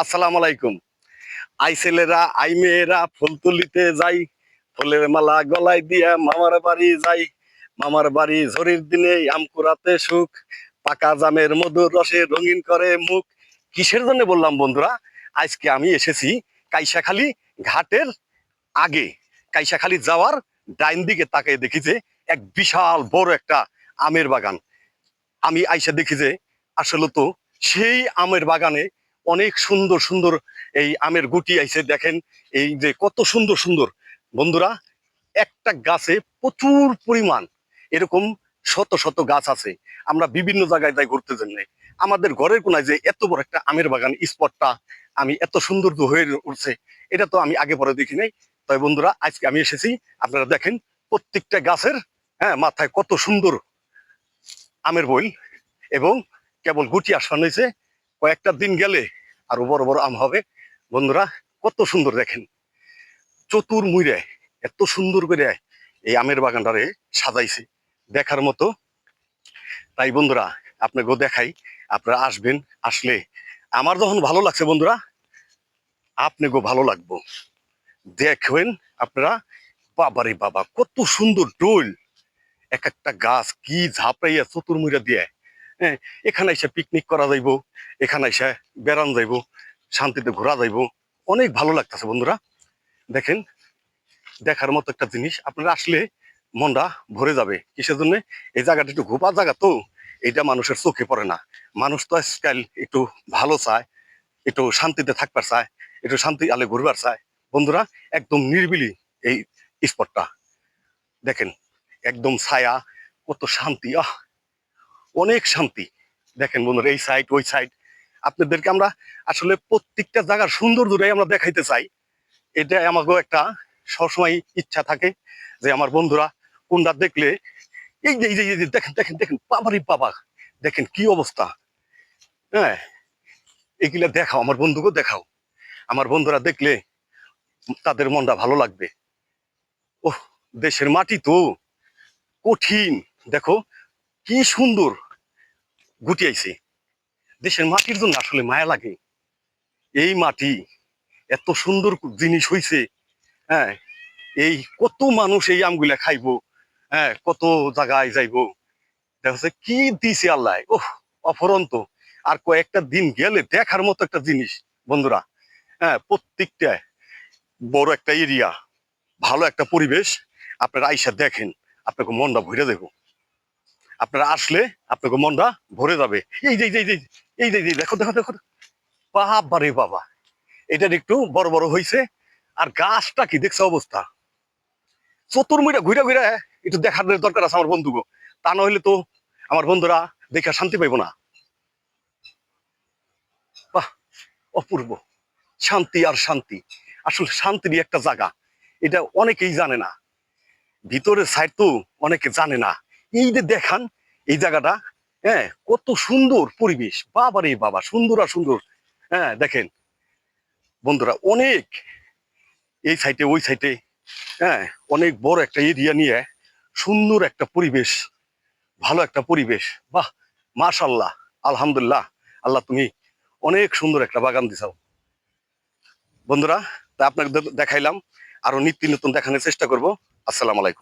আসসালাম আলাইকুম। আই ছেলেরা, আই মেয়েরা, ফুল তুলিতে যাই, ফুলের মালা গলায় দিয়া মামার বাড়ি যাই। মামার বাড়ি ঝড়ির দিনে আম কুড়াতে সুখ, পাকা জামের মধুর রসে রঙিন করে মুখ। কিসের জন্য বললাম বন্ধুরা? আজকে আমি এসেছি কাইসাখালী ঘাটের আগে। কাইসাখালী যাওয়ার ডাইন দিকে তাকিয়ে দেখি যে এক বিশাল বড় একটা আমের বাগান। আমি আইসা দেখি যে আসলে তো সেই আমের বাগানে অনেক সুন্দর সুন্দর এই আমের গুটি আইছে, দেখেন। এই যে কত সুন্দর সুন্দর। বন্ধুরা, একটা গাছে প্রচুর পরিমাণ এরকম শত শত গাছ আছে। আমরা বিভিন্ন জায়গায় যাই ঘুরতে জন্য আমাদের ঘরের কোনায় যে এত বড় একটা আমের বাগান, স্পটটা আমি এত সুন্দর হয়ে উঠছে, এটা তো আমি আগে পরে দেখি নাই। তবে বন্ধুরা, আজকে আমি এসেছি, আপনারা দেখেন প্রত্যেকটা গাছের হ্যাঁ মাথায় কত সুন্দর আমের বইল এবং কেবল গুটি আসান হয়েছে কয়েকটা দিন গেলে আরও বড় বড় আম হবে। বন্ধুরা, কত সুন্দর দেখেন। চতুর মুইরে, এত সুন্দর করে এই আমের বাগানটারে সাজাইছে দেখার মতো। তাই বন্ধুরা, আপনাকেও দেখাই, আপনারা আসবেন, আসলে আমার যখন ভালো লাগছে বন্ধুরা, আপনাকেও ভালো লাগবো। দেখবেন আপনারা, বাবারে বাবা, কত সুন্দর ডোল এক একটা গাছ কি ঝাপড়াইয়া চতুর্মুড়া দিয়ে হ্যাঁ এখানে এসে পিকনিক করা যাইব, এখানে এসে বেড়ান যাইব, শান্তিতে ঘোরা যাইব। অনেক ভালো লাগতেছে বন্ধুরা। দেখেন, দেখার মতো একটা জিনিস, আপনারা আসলে মনটা ভরে যাবে। কিসের জন্য? এই জায়গাটা একটু ঘোপা জায়গা তো, এটা মানুষের চোখে পড়ে না। মানুষ তো আজকাল একটু ভালো চায়, একটু শান্তিতে থাকবার চায়, একটু শান্তি আলে ঘুরবার চায়। বন্ধুরা, একদম নিরিবিলি এই স্পটটা দেখেন, একদম ছায়া, কত শান্তি, আহ! অনেক শান্তি। দেখেন বন্ধুরা, এই সাইড ওই সাইড আপনাদেরকে আমরা আসলে প্রত্যেকটা জায়গার সুন্দর দূরে আমরা দেখাইতে চাই। এটা আমাকেও একটা সবসময় ইচ্ছা থাকে যে আমার বন্ধুরা কোনটা দেখলে এই যে, এই যে- দেখেন দেখেন দেখেন বাবারি বাবা দেখেন কি অবস্থা। হ্যাঁ এগুলা দেখাও, আমার বন্ধুকেও দেখাও। আমার বন্ধুরা দেখলে তাদের মনটা ভালো লাগবে। ও দেশের মাটি তো কঠিন। দেখো, কি সুন্দর। গুটিয়াইছে। দেশের মাটির জন্য আসলে মায়া লাগে। এই মাটি এত সুন্দর জিনিস হইছে হ্যাঁ? এই কত মানুষ এই আমগুলা খাইবো হ্যাঁ? কত জায়গায় যাইবো। দেখা কি দিছে আল্লাহ? ওহ, অফরন্ত। আর কয়েকটা দিন গেলে দেখার মতো একটা জিনিস, বন্ধুরা হ্যাঁ? প্রত্যেকটা বড় একটা এরিয়া, ভালো একটা পরিবেশ, আপনারা আইসা দেখেন, আপনাকে মনটা ভরে দেবো। আপনারা আসলে আপনাকে মনটা ভরে যাবে। এই যে এই যে দেখো দেখো দেখো। বাবা রে বাবা, এটা একটু বড় বড় হয়েছে আর গাছটা কি, দেখছে অবস্থা? চতুর্মুইটা ঘুরে ঘুরে একটু দেখার দরকার আছে আমার বন্ধুকে তা না হইলে তো আমার বন্ধুরা দেখে শান্তি পাইব না। বাহ, অপূর্ব। শান্তি আর শান্তি। আসলে শান্তিরই একটা জায়গা। এটা অনেকেই জানে না। ভিতরের সাইড তো অনেকে জানে না। এই যে দেখান, এই জায়গাটা হ্যাঁ কত সুন্দর পরিবেশ। বাবারে বাবা, সুন্দর আর সুন্দর। হ্যাঁ দেখেন। বন্ধুরা, অনেক এই সাইডে ওই সাইডে হ্যাঁ অনেক বড় একটা এরিয়া নিয়ে সুন্দর একটা পরিবেশ, ভালো একটা পরিবেশ। বাহ মাশাল্লাহ আলহামদুলিল্লাহ। আল্লাহ, তুমি অনেক সুন্দর একটা বাগান দিছাও। বন্ধুরা, তা আপনাকে দেখাইলাম। আরও নিত্য নতুন দেখানোর চেষ্টা করব। আসসালামু আলাইকুম।